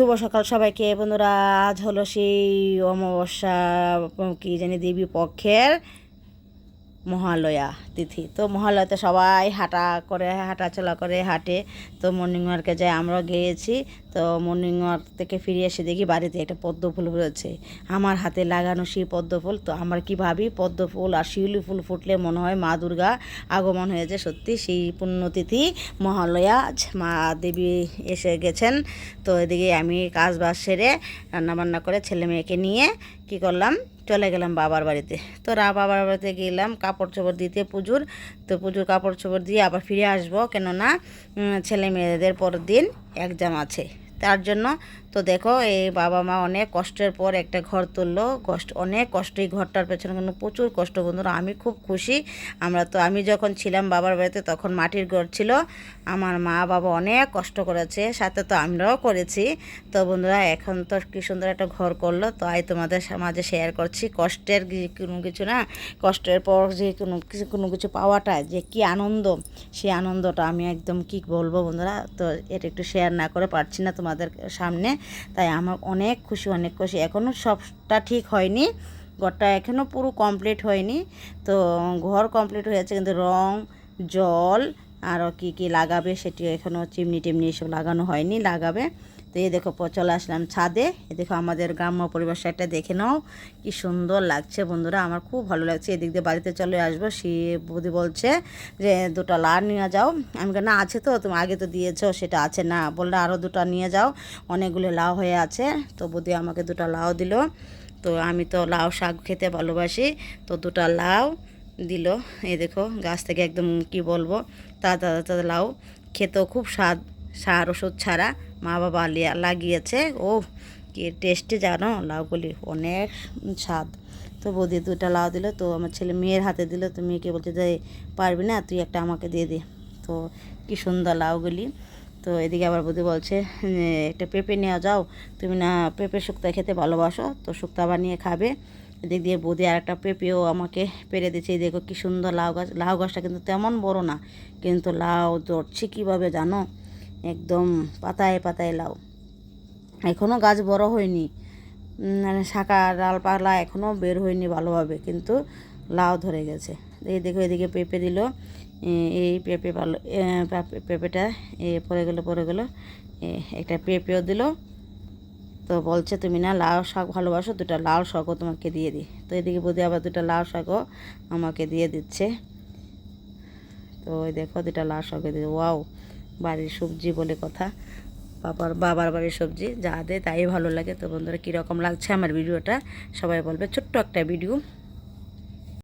শুভ সকাল সবাইকে। বন্ধুরা আজ হলো সেই অমাবস্যা কি জানি দেবী পক্ষের মহালয়া তিথি। তো মহালয়াতে সবাই হাঁটা করে, হাঁটাচলা করে, হাঁটে। তো মর্নিং ওয়ার্কে যায় আমরাও গিয়েছি। তো মর্নিং ওয়ার্ক থেকে ফিরে এসে দেখি বাড়িতে একটা পদ্ম ফুল রয়েছে। আমার হাতে লাগানো সেই পদ্ম ফুল। তো আমার কি ভাবি, পদ্ম ফুল আর শিউলি ফুল ফুটলে মনে হয় মা দুর্গা আগমন হয়েছে সত্যি। সেই পুণ্যতিথি মহালয়া, মা দেবী এসে গেছেন। তো এদিকে আমি কাজ বাজ সেরে রান্নাবান্না করে ছেলে মেয়েকে নিয়ে কি করলাম চলে গেলাম বাবার বাড়িতে। তো রা বাবার বাড়িতে গেলাম, কাপড় চোপড় দিতে পুজোর। তো পুজোর কাপড় চোপড় দিয়ে আবার ফিরে আসব। কেননা ছেলে মেয়েদের পরের দিন এক্সাম আছে। তার জন্য তো দেখো, এই বাবা মা অনেক কষ্টের পর একটা ঘর তুললো। কষ্ট, অনেক কষ্ট এই ঘরটার পেছনে কিন্তু প্রচুর কষ্ট বন্ধুরা। আমি খুব খুশি। আমরা তো, আমি যখন ছিলাম বাবার বাড়িতে তখন মাটির ঘর ছিল। আমার মা, বাবা অনেক কষ্ট করেছে, সাথে তো আমরাও করেছি। তো বন্ধুরা, এখন তো কি সুন্দর একটা ঘর করল। তো আই তোমাদের মাঝে শেয়ার করছি। কষ্টের কোনো কিছু না? কষ্টের পর যে কোনো কিছু কোনো কিছু পাওয়াটা, যে কি আনন্দ সেই আনন্দটা আমি একদম কি বলব বন্ধুরা? তো এটা একটু শেয়ার না করে পারছি না তোমাদের সামনে। তাই আমার অনেক খুশি অনেক খুশি। এখনও সবটা ঠিক হয়নি, ঘরটা এখনও পুরো কমপ্লিট হয়নি। তো ঘর কমপ্লিট হয়েছে কিন্তু রং, জল আরও কি কি লাগাবে সেটি এখনও চিমনি টিমনি এসব লাগানো হয়নি, লাগাবে। তো এই দেখো চলে আসলাম ছাদে। এ দেখো, আমাদের গ্রাম্য পরিবেশ একটা দেখে নাও। কি সুন্দর লাগছে বন্ধুরা, আমার খুব ভালো লাগছে। এদিক দিয়ে বাড়িতে চলে আসব, সে বৌদি বলছে যে, দুটো লাউ নিয়ে যাও। আমি না, আছে তো, তুমি আগে তো দিয়েছ, সেটা আছে না। বললে আরও দুটো নিয়ে যাও, অনেকগুলো লাউ হয়ে আছে। তো বৌদি আমাকে দুটো লাউ দিল। তো আমি তো লাউ শাক খেতে ভালোবাসি, তো দুটো লাউ দিল। এই দেখো, গাছ থেকে একদম কি বলব, তাজা তাজা লাউ। খেতেও খুব স্বাদ, সার, ওষুধ ছাড়া মা বাবা লাগিয়েছে। ও কি টেস্টে জানো লাউগুলি, অনেক স্বাদ। তো বৌদি দুটা লাউ দিল, তো আমার ছেলে মেয়ের হাতে দিল, তো মেয়েকে বলছে যে, পারবি না, তুই একটা আমাকে দিয়ে দে। তো কি সুন্দর লাউগুলি। তো এদিকে আবার বৌদি বলছে একটা পেঁপে নেওয়া যাও, তুমি না পেঁপে শুক্তা খেতে ভালোবাসো, তো শুক্তা বানিয়ে খাবে। এদিক দিয়ে বৌদি আর একটা পেঁপেও আমাকে পেরে দিচ্ছে এই দেখো কি সুন্দর লাউ গাছ। লাউ গাছটা কিন্তু তেমন বড় না, কিন্তু লাউ ধরছে কীভাবে জানো? একদম পাতায় পাতায় লাউ। এখনও গাছ বড় হয়নি। মানে শাখা ডালপালা এখনও বের হয়নি ভালোভাবে, কিন্তু লাউ ধরে গেছে। এই দেখো এদিকে পেঁপে দিল। এই পেঁপে ভালো পেঁপে- পেঁপেটা এ পড়ে গেলো পড়ে গেলো। একটা পেঁপেও দিল। তো বলছে, তুমি না লাউ শাক ভালোবাসো, দুটো লাউ শাকও তোমাকে দিয়ে দিই। তো এদিকে বোধহয় আবার দুটো লাউ শাকও আমাকে দিয়ে দিচ্ছে। তো ওই দেখো, দুটা লাউ শাকও দিয়ে ওয়াও, বাড়ির সবজি বলে কথা। বাবার বাবার বাড়ির সবজি যা দেয় তাই ভালো লাগে। তো বন্ধুরা, কীরকম লাগছে আমার ভিডিওটা? সবাই বলবে, ছোট্ট একটা ভিডিও।